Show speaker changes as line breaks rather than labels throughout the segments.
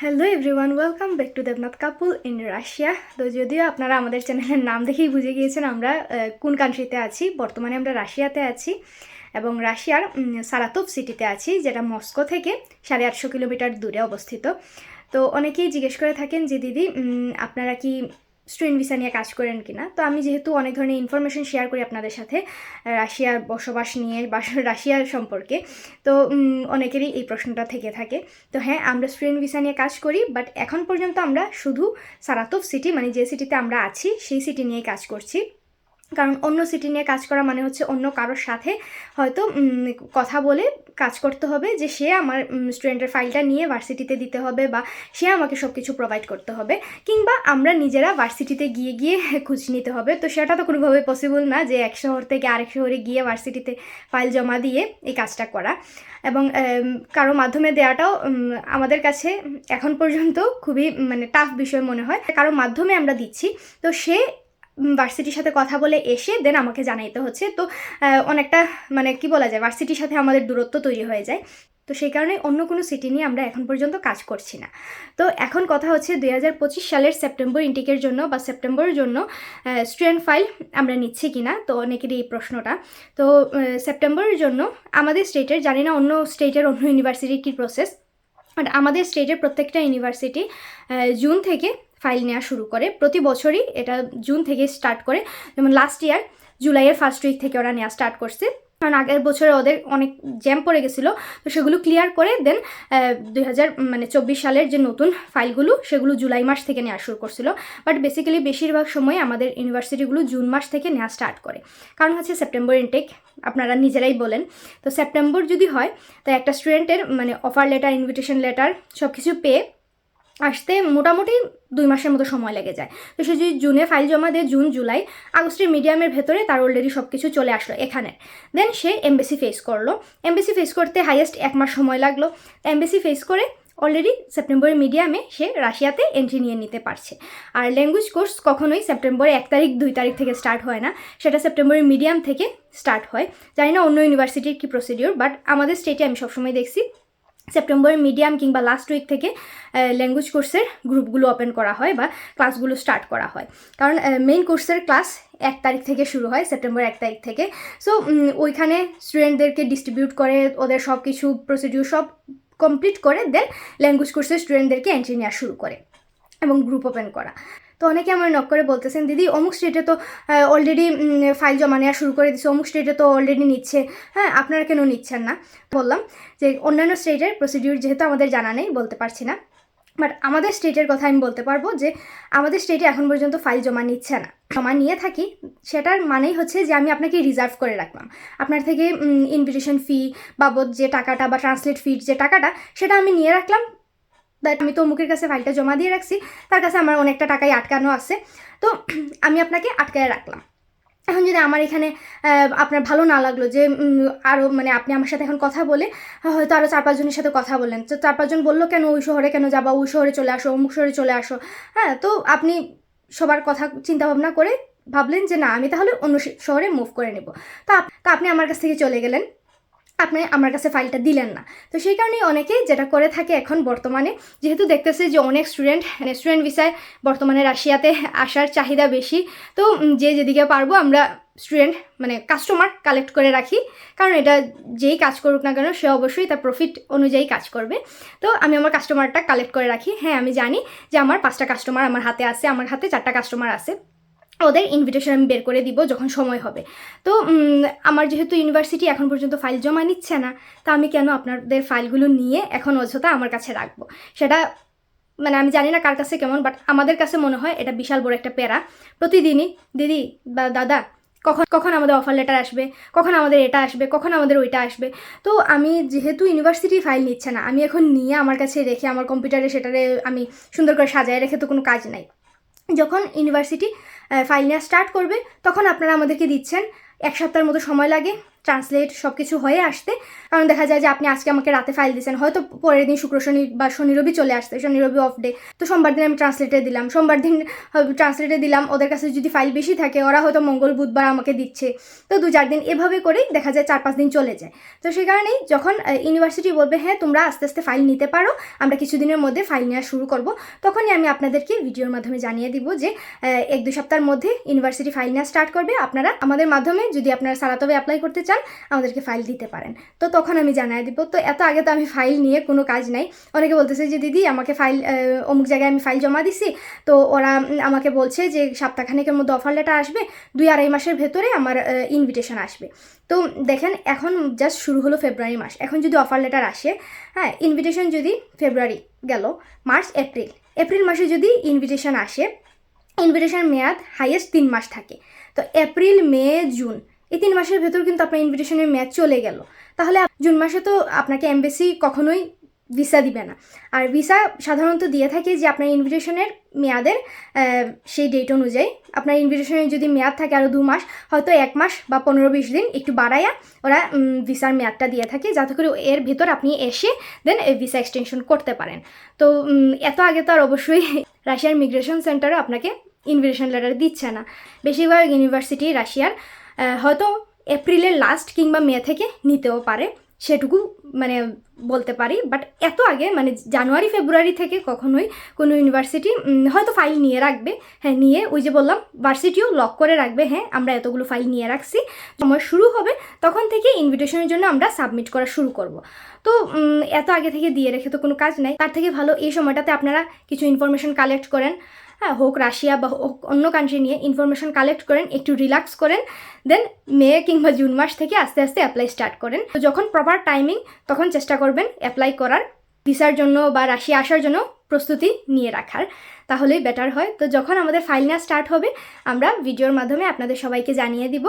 Hello everyone welcome back to Debnath couple in Russia তো যদিও আপনারা আমাদের চ্যানেলের নাম দেখেই বুঝে গিয়েছেন আমরা কোন কান্ট্রিতে আছি, বর্তমানে আমরা রাশিয়াতে আছি এবং রাশিয়ার সারাতোভ সিটিতে আছি, যেটা মস্কো থেকে সাড়ে আটশো কিলোমিটার দূরে অবস্থিত। তো অনেকেই জিজ্ঞেস করে থাকেন যে দিদি আপনারা কি স্টুডেন্ট ভিসা নিয়ে কাজ করেন কিনা। তো আমি যেহেতু অনেক ধরনের ইনফরমেশন শেয়ার করি আপনাদের সাথে রাশিয়ার বসবাস নিয়ে বা রাশিয়ার সম্পর্কে, তো অনেকেরই এই প্রশ্নটা থেকে থাকে। তো হ্যাঁ আমরা স্টুডেন্ট ভিসা নিয়ে কাজ করি বাট এখন পর্যন্ত আমরা শুধু সারাতোভ সিটি মানে যে সিটিতে আমরা আছি, সেই সিটি নিয়ে কাজ করছি। কারণ অন্য সিটি নিয়ে কাজ করা মানে হচ্ছে অন্য কারোর সাথে হয়তো কথা বলে কাজ করতে হবে যে সে আমার স্টুডেন্টের ফাইলটা নিয়ে ভার্সিটিতে দিতে হবে বা সে আমাকে সব কিছু প্রোভাইড করতে হবে। কিংবা আমরা নিজেরা ভার্সিটিতে গিয়ে গিয়ে খোঁজ নিতে হবে। তো সেটা তো কোনোভাবে পসিবল না যে এক শহর থেকে আরেক শহরে গিয়ে ভার্সিটিতে ফাইল জমা দিয়ে এই কাজটা করা। এবং কারও মাধ্যমে দেওয়াটাও আমাদের কাছে এখন পর্যন্ত খুবই মানে টাফ বিষয় মনে হয়। কারও মাধ্যমে আমরা দিচ্ছি। তো সে ভার্সিটির সাথে কথা বলে এসে দেন আমাকে জানাইতে হচ্ছে। তো অনেকটা মানে কি বলা যায় ভার্সিটির সাথে আমাদের দূরত্ব তৈরি হয়ে যায়। তো সেই কারণে অন্য কোনো সিটি নিয়ে আমরা এখন পর্যন্ত কাজ করছি না। তো এখন কথা হচ্ছে দু হাজার পঁচিশ সালের সেপ্টেম্বর ইনটেকের জন্য বা সেপ্টেম্বরের জন্য স্টুডেন্ট ফাইল আমরা নিচ্ছি কি না তো অনেকেরই এই প্রশ্নটা। তো সেপ্টেম্বরের জন্য আমাদের স্টেটের জানি না অন্য স্টেটের অন্য ইউনিভার্সিটির কী প্রসেস বাট আমাদের স্টেটের প্রত্যেকটা ইউনিভার্সিটি জুন থেকে ফাইল নেওয়া শুরু করে। প্রতি বছরই এটা জুন থেকে স্টার্ট করে। যেমন লাস্ট ইয়ার জুলাইয়ের ফার্স্ট উইক থেকে ওরা নেওয়া স্টার্ট করছে। কারণ আগের বছরে ওদের অনেক জ্যাম পড়ে গেছিল। তো সেগুলো ক্লিয়ার করে দেন দুই হাজার মানে চব্বিশ সালের যে নতুন ফাইলগুলো, সেগুলো জুলাই মাস থেকে নেওয়া শুরু করছিল। বাট বেসিক্যালি বেশিরভাগ সময় আমাদের ইউনিভার্সিটিগুলো জুন মাস থেকে নেওয়া স্টার্ট করে। কারণ হচ্ছে সেপ্টেম্বর ইনটেক আপনারা নিজেরাই বলেন। তো সেপ্টেম্বর যদি হয়, তো একটা স্টুডেন্টের মানে অফার লেটার ইনভিটেশন লেটার সব কিছু পেয়ে আসতে মোটামুটি দুই মাসের মতো সময় লেগে যায়। তো সে যদি জুনে ফাইল জমা দেয় জুন, জুলাই, আগস্টের মিডিয়ামের ভেতরে তার অলরেডি সব কিছু চলে আসলো এখানে। দেন সে এমবেসি ফেস করল। এমবেসি ফেস করতে হাইয়েস্ট এক মাস সময় লাগল। এমবেসি ফেস করে অলরেডি সেপ্টেম্বরের মিডিয়ামে সে রাশিয়াতে এন্ট্রি নিয়ে নিতে পারছে। আর ল্যাঙ্গুয়েজ কোর্স কখনোই সেপ্টেম্বরে এক তারিখ, দুই তারিখ থেকে স্টার্ট হয় না। সেটা সেপ্টেম্বরের মিডিয়াম থেকে স্টার্ট হয়। জানি না অন্য ইউনিভার্সিটির কী প্রসিডিওর বাট আমাদের স্টেটে আমি সবসময় দেখছি সেপ্টেম্বরের মিডিয়াম কিংবা লাস্ট উইক থেকে ল্যাঙ্গুয়েজ কোর্সের গ্রুপগুলো ওপেন করা হয় বা ক্লাসগুলো স্টার্ট করা হয়। কারণ মেইন কোর্সের ক্লাস এক তারিখ থেকে শুরু হয় সেপ্টেম্বর এক তারিখ থেকে। সো ওইখানে স্টুডেন্টদেরকে ডিস্ট্রিবিউট করে, ওদের সব কিছু প্রসিডিউর সব কমপ্লিট করে দেন ল্যাঙ্গুয়েজ কোর্সের স্টুডেন্টদেরকে এন্ট্রি নেওয়া শুরু করে এবং গ্রুপ ওপেন করা। তো অনেকে আমার নক করে বলতেছেন, দিদি, অমুক স্টেটে তো অলরেডি ফাইল জমা নেওয়া শুরু করে দিচ্ছে অমুক স্টেটে তো অলরেডি নিচ্ছে। হ্যাঁ আপনারা কেন নিচ্ছেন না? বললাম যে অন্যান্য স্টেটের প্রসিডিউর যেহেতু আমাদের জানা নেই, বলতে পারছি না। বাট আমাদের স্টেটের কথা আমি বলতে পারব যে, আমাদের স্টেটে এখন পর্যন্ত ফাইল জমা নিচ্ছে না। জমা নিয়ে থাকি, সেটার মানেই হচ্ছে যে আমি আপনাকে রিজার্ভ করে রাখলাম। আপনার থেকে ইনভিটেশন ফি বাবদ যে টাকাটা বা ট্রান্সলেট ফির যে টাকাটা, সেটা আমি নিয়ে রাখলাম। দ্যাট আমি তো অমুকের কাছে ফাইলটা জমা দিয়ে রাখছি, তার কাছে আমার অনেকটা টাকাই আটকানো আছে। তো আমি আপনাকে আটকায় রাখলাম। এখন যদি আমার এখানে আপনার ভালো না লাগল যে আরও মানে আপনি আমার সাথে এখন কথা বলে হয়তো আরও চার পাঁচজনের সাথে কথা বললেন। তো চার পাঁচজন বলল কেন, ওই শহরে কেন যাবা, ওই শহরে চলে আসো, অমুক শহরে চলে আসো। হ্যাঁ তো আপনি সবার কথা চিন্তা ভাবনা করে ভাবলেন যে না, আমি তাহলে অন্য শহরে মুভ করে নেব। তা আপনি আমার কাছ থেকে চলে গেলেন। আপনি আমার কাছে ফাইলটা দিলেন না। তো সেই কারণেই অনেকেই যেটা করে থাকে এখন বর্তমানে, যেহেতু দেখতেছে যে অনেক স্টুডেন্ট স্টুডেন্ট ভিসায় বর্তমানে রাশিয়াতে আসার চাহিদা বেশি, তো যে যেদিকে পারব আমরা স্টুডেন্ট মানে কাস্টমার কালেক্ট করে রাখি। কারণ এটা যেই কাজ করুক না কেন, সে অবশ্যই তার প্রফিট অনুযায়ী কাজ করবে। তো আমি আমার কাস্টমারটা কালেক্ট করে রাখি। হ্যাঁ আমি জানি যে আমার পাঁচটা কাস্টমার আমার হাতে আছে, আমার হাতে চারটা কাস্টমার আছে। ওদের ইনভিটেশন আমি বের করে দিব যখন সময় হবে। তো আমার যেহেতু ইউনিভার্সিটি এখন পর্যন্ত ফাইল জমা নিচ্ছে না, তা আমি কেন আপনাদের ফাইলগুলো নিয়ে এখন অযথা আমার কাছে রাখব? সেটা মানে আমি জানি না কার কাছে কেমন বাট আমাদের কাছে মনে হয় এটা বিশাল বড় একটা প্যারা। প্রতিদিনই, দিদি, বা দাদা, কখন কখন আমাদের অফার লেটার আসবে? কখন আমাদের এটা আসবে? কখন আমাদের ওইটা আসবে? তো আমি যেহেতু ইউনিভার্সিটি ফাইল নিচ্ছে না, আমি এখন নিয়ে আমার কাছে রেখে, আমার কম্পিউটারে সেটারে আমি সুন্দর করে সাজায় রেখে তো কোনো কাজ নাই। যখন ইউনিভার্সিটি ফাইল নেওয়া স্টার্ট করবে, তখন আপনারা আমাদেরকে দিচ্ছেন এক সপ্তাহের মতো সময় লাগে। ট্রান্সলেট সব কিছু হয়ে আসতে। কারণ দেখা যায় যে আপনি আজকে আমাকে রাতে ফাইল দিয়েছেন, হয়তো পরের দিন শুক্র, শনি বা শনি, রবি চলে আসতে শনি, রবি অফ ডে তো সোমবার দিন আমি ট্রান্সলেটে দিলাম। সোমবার দিন ট্রান্সলেটে দিলাম, ওদের কাছে যদি ফাইল বেশি থাকে, ওরা হয়তো মঙ্গল, বুধবার আমাকে দিচ্ছে। তো দু চার দিন এভাবে করেই দেখা যায় চার পাঁচ দিন চলে যায়। তো সেই কারণেই যখন ইউনিভার্সিটি বলবে হ্যাঁ তোমরা আস্তে আস্তে ফাইল নিতে পারো, আমরা কিছুদিনের মধ্যে ফাইল নেওয়া শুরু করব। তখনই আমি আপনাদেরকে ভিডিওর মাধ্যমে জানিয়ে দিব যে এক দু সপ্তাহের মধ্যে ইউনিভার্সিটি ফাইল নেওয়া স্টার্ট করবে। আপনারা আমাদের মাধ্যমে যদি আপনারা সারাতবে অ্যাপ্লাই করতে চান আমাদেরকে ফাইল দিতে পারেন। তো তখন আমি জানিয়ে দিব। তো এত আগে তো আমি ফাইল নিয়ে কোনো কাজ নাই। অনেকে বলতেছে যে, দিদি, আমাকে ফাইল অমুক জায়গায় আমি ফাইল জমা দিছি। তো ওরা আমাকে বলছে যে, সপ্তাহখানেকের মধ্যে অফার লেটার আসবে। দুই আড়াই মাসের ভেতরে আমার ইনভিটেশন আসবে। তো দেখেন, এখন জাস্ট শুরু হলো ফেব্রুয়ারি মাস। এখন যদি অফার লেটার আসে হ্যাঁ ইনভিটেশন যদি ফেব্রুয়ারি গেল মার্চ এপ্রিল এপ্রিল মাসে যদি ইনভিটেশন আসে ইনভিটেশন মেয়াদ হাইয়েস্ট তিন মাস থাকে। তো এপ্রিল মে জুন এই তিন মাসের ভেতর কিন্তু আপনার ইনভিটেশনের মেয়াদ চলে গেল। তাহলে জুন মাসে তো আপনাকে এমবেসি কখনোই ভিসা দিবে না। আর ভিসা সাধারণত দিয়ে থাকে যে আপনার ইনভিটেশনের মেয়াদের সেই ডেট অনুযায়ী। আপনার ইনভিটেশনের যদি মেয়াদ থাকে আরও দু মাস, হয়তো এক মাস বা পনেরো বিশ দিন একটু বাড়াইয়া ওরা ভিসার মেয়াদটা দিয়ে থাকে, যাতে করে এর ভেতর আপনি এসে দেন ভিসা এক্সটেনশন করতে পারেন। তো এত আগে তো আর অবশ্যই রাশিয়ার মিগ্রেশন সেন্টারও আপনাকে ইনভিটেশন লেটার দিচ্ছে না। বেশিরভাগ ইউনিভার্সিটি রাশিয়ার হয়তো এপ্রিলের লাস্ট কিংবা মে থেকে নিতেও পারে, সেটুকু মানে বলতে পারি। বাট এত আগে মানে জানুয়ারি ফেব্রুয়ারি থেকে কখনোই কোনো ইউনিভার্সিটি হয়তো ফাইল নিয়ে রাখবে। হ্যাঁ নিয়ে ওই যে বললাম ভার্সিটিও লক করে রাখবে। হ্যাঁ আমরা এতগুলো ফাইল নিয়ে রাখছি। সময় শুরু হবে, তখন থেকে ইনভিটেশনের জন্য আমরা সাবমিট করা শুরু করব। তো এত আগে থেকে দিয়ে রেখে তো কোনো কাজ নাই। তার থেকে ভালো এই সময়টাতে আপনারা কিছু ইনফরমেশন কালেক্ট করেন। হ্যাঁ হোক রাশিয়া বা হোক অন্য কান্ট্রি নিয়ে ইনফরমেশন কালেক্ট করেন, একটু রিল্যাক্স করেন দেন মে কিংবা জুন মাস থেকে আস্তে আস্তে অ্যাপ্লাই স্টার্ট করেন। তো যখন প্রপার টাইমিং তখন চেষ্টা করবেন অ্যাপ্লাই করার ভিসার জন্য বা রাশিয়া আসার জন্য প্রস্তুতি নিয়ে রাখার। তাহলেই বেটার হয়। তো যখন আমাদের ফাইল নেওয়া স্টার্ট হবে, আমরা ভিডিওর মাধ্যমে আপনাদের সবাইকে জানিয়ে দিব।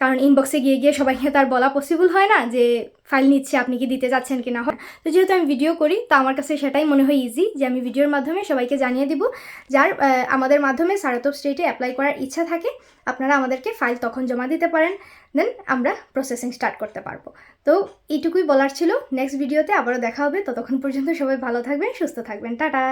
কারণ ইনবক্সে গিয়ে গিয়ে সবাইকে তার বলা পসিবল হয় না যে ফাইল নিচ্ছে, আপনি কি দিতে যাচ্ছেন কি না হয়। তো যেহেতু আমি ভিডিও করি, তো আমার কাছে সেটাই মনে হয় ইজি যে আমি ভিডিওর মাধ্যমে সবাইকে জানিয়ে দিব। যার আমাদের মাধ্যমে সারাতপ স্টেটে অ্যাপ্লাই করার ইচ্ছা থাকে, আপনারা আমাদেরকে ফাইল তখন জমা দিতে পারেন। দেন আমরা প্রসেসিং স্টার্ট করতে পারব। তো এইটুকুই বলার ছিল। নেক্সট ভিডিওতে আবারও দেখা হবে। ততক্ষণ পর্যন্ত সবাই ভালো থাকবেন, সুস্থ থাকবেন। টাটা!